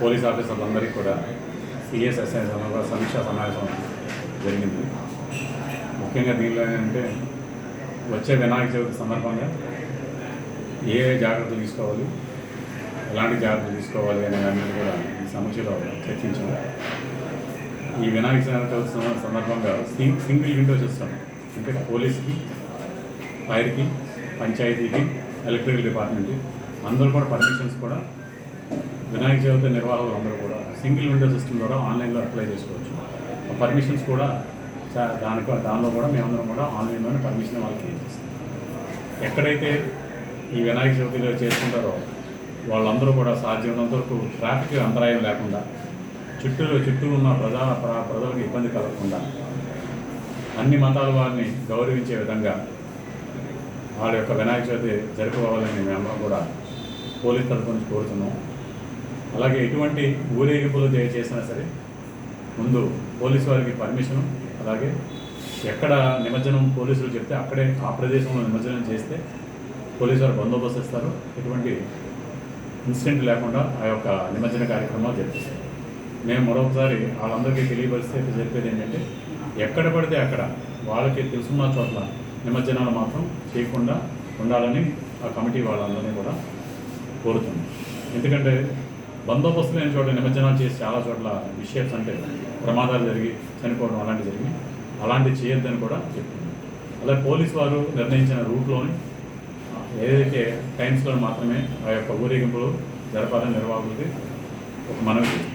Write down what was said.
Police ఆఫీసర్లందరికీ కూడా సిఎస్ఎస్ఐ సమీక్షా సమావేశం జరిగింది. ముఖ్యంగా దీనిలో ఏంటంటే వచ్చే వినాయక చవితి సందర్భంగా ఏ ఏ జాగ్రత్తలు తీసుకోవాలి ఎలాంటి జాగ్రత్తలు తీసుకోవాలి అనే దాని కూడా ఈ సమీక్షలో చర్చించాం ఈ వినాయక చవితి సందర్భంగా సింగిల్ విండో సిస్టమ్ అంటే పోలీస్కి ఫైర్కి పంచాయతీకి ఎలక్ట్రికల్ డిపార్ట్మెంట్కి అందరూ కూడా పర్మిషన్స్ కూడా వినాయక చవితి నిర్వాహకులు అందరూ కూడా సింగిల్ విండో సిస్టమ్ ద్వారా ఆన్లైన్లో అప్లై చేసుకోవచ్చు. పర్మిషన్స్ కూడా దానికి దానిలో కూడా మేమందరం కూడా ఆన్లైన్లోనే పర్మిషన్ వాళ్ళకి ఇస్తాం. ఎక్కడైతే ఈ వినాయక చవితిలో చేసుకుంటారో వాళ్ళందరూ కూడా సాధ్యమైనంత వరకు ట్రాఫిక్ అంతరాయం లేకుండా చుట్టూ చుట్టూ ఉన్న ప్రజా ప్ర- ప్రజలకు ఇబ్బంది కలగకుండా అన్ని మతాల వారిని గౌరవించే విధంగా వాళ్ళ యొక్క వినాయక చవితి జరుపుకోవాలని మేము కూడా పోలీస్ తరఫు నుంచి కోరుతున్నాం. అలాగే ఎటువంటి ఊరేగింపులు చేసినా సరే ముందు పోలీసు వారికి పర్మిషన్ అలాగే ఎక్కడ నిమజ్జనం పోలీసులు చెప్తే అక్కడే ఆ ప్రదేశంలో నిమజ్జనం చేస్తే పోలీసు వారు బందోబస్తు ఇస్తారు. ఎటువంటి ఇన్సిడెంట్ లేకుండా ఆ యొక్క నిమజ్జన కార్యక్రమాలు జరిపిస్తారు మేము మరొకసారి వాళ్ళందరికీ తెలియపరిస్తే చెప్పేది ఏంటంటే ఎక్కడ పడితే అక్కడ వాళ్ళకి తెలుసున్న చోట్ల నిమజ్జనాలు మాత్రం చేయకుండా ఉండాలని ఆ కమిటీ వాళ్ళందరినీ కూడా కోరుతుంది. ఎందుకంటే బందోబస్తు లేని చోట నిమజ్జనాలు చేసి చాలా చోట్ల మిషేప్స్ అంటే ప్రమాదాలు జరిగి చనిపోవడం అలాంటివి జరిగి అలాంటివి చేయొద్దని కూడా చెప్తుంది అలాగే పోలీస్ వారు నిర్ణయించిన రూట్లోని ఏదైతే టైమ్స్లో మాత్రమే ఆ యొక్క ఊరేగింపులు జరపాలని నిర్వాహకులకి ఒక మనవి చేస్తుంది